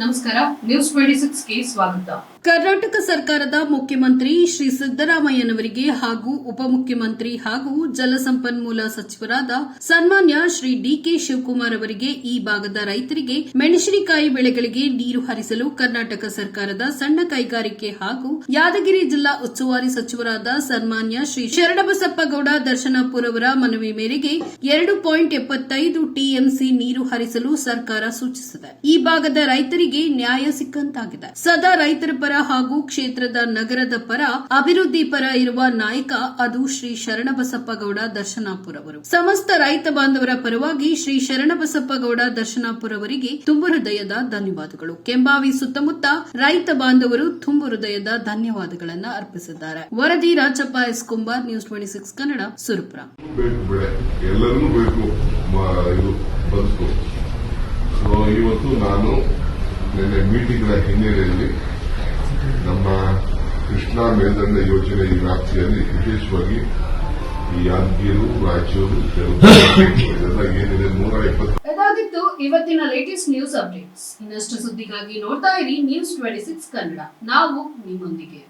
ನಮಸ್ಕಾರ news twenty ಸಿಕ್ಸ್ಗೆ ಸ್ವಾಗತ. ಕರ್ನಾಟಕ ಸರ್ಕಾರದ ಮುಖ್ಯಮಂತ್ರಿ ಶ್ರೀ ಸಿದ್ದರಾಮಯ್ಯನವರಿಗೆ ಹಾಗೂ ಉಪಮುಖ್ಯಮಂತ್ರಿ ಹಾಗೂ ಜಲಸಂಪನ್ಮೂಲ ಸಚಿವರಾದ ಸನ್ಮಾನ್ಯ ಶ್ರೀ ಡಿಕೆ ಶಿವಕುಮಾರ್ ಅವರಿಗೆ ಈ ಭಾಗದ ರೈತರಿಗೆ ಮೆಣಸಿನಕಾಯಿ ಬೆಳೆಗಳಿಗೆ ನೀರು ಹರಿಸಲು ಕರ್ನಾಟಕ ಸರ್ಕಾರದ ಸಣ್ಣ ಕೈಗಾರಿಕೆ ಹಾಗೂ ಯಾದಗಿರಿ ಜಿಲ್ಲಾ ಉಸ್ತುವಾರಿ ಸಚಿವರಾದ ಸನ್ಮಾನ್ಯ ಶ್ರೀ ಶರಣಬಸಪ್ಪಗೌಡ ದರ್ಶನಾಪುರ್ ಅವರ ಮನವಿ ಮೇರೆಗೆ ಎರಡು ಪಾಯಿಂಟ್ ಎಪ್ಪತ್ತೈದು ಟಿಎಂಸಿ ನೀರು ಹರಿಸಲು ಸರ್ಕಾರ ಸೂಚಿಸಿದೆ. ಈ ಭಾಗದ ರೈತರಿಗೆ ನ್ಯಾಯ ಸಿಕ್ಕಂತಾಗಿದೆ. ಸದಾ ರೈತರ ಪರ ಹಾಗೂ ಕ್ಷೇತ್ರದ ನಗರದ ಪರ ಅಭಿವೃದ್ಧಿ ಪರ ಇರುವ ನಾಯಕ ಅದು ಶ್ರೀ ಶರಣಬಸಪ್ಪಗೌಡ ದರ್ಶನಾಪುರ ಅವರು. ಸಮಸ್ತ ರೈತ ಬಾಂಧವರ ಪರವಾಗಿ ಶ್ರೀ ಶರಣಬಸಪ್ಪಗೌಡ ದರ್ಶನಾಪುರ ಅವರಿಗೆ ತುಂಬು ಹೃದಯದ ಧನ್ಯವಾದಗಳು. ಕೆಂಬಾವಿ ಸುತ್ತಮುತ್ತ ರೈತ ಬಾಂಧವರು ತುಂಬು ಹೃದಯದ ಧನ್ಯವಾದಗಳನ್ನು ಅರ್ಪಿಸಿದ್ದಾರೆ. ವರದಿ Rajappa S Kumbar news twenty six Kannada, Surapura. ಇವತ್ತು ನಾನು ನಿನ್ನೆ ಮೀಟಿಂಗ್ನ ಹಿನ್ನೆಲೆಯಲ್ಲಿ ನಮ್ಮ ಕೃಷ್ಣಾ ಮೇಲ್ದಂಡ ಯೋಜನೆ ಈ ವ್ಯಾಪ್ತಿಯಲ್ಲಿ ವಿಶೇಷವಾಗಿ ಈ ಯಾದಗಿರು, ರಾಯಚೂರು ಏನಿದೆ ನೂರ ಇಪ್ಪತ್ತು ಇದಾಗಿತ್ತು ಇವತ್ತಿನ ಲೇಟೆಸ್ಟ್ ನ್ಯೂಸ್ ಅಪ್ಡೇಟ್ಸ್ ಇನ್ನಷ್ಟು ಸುದ್ದಿಗಾಗಿ ನೋಡ್ತಾ ಇರಿ ನ್ಯೂಸ್ ಟ್ವೆಂಟಿ ಸಿಕ್ಸ್ ಕನ್ನಡ. ನಾವು ನಿಮ್ಮೊಂದಿಗೆ.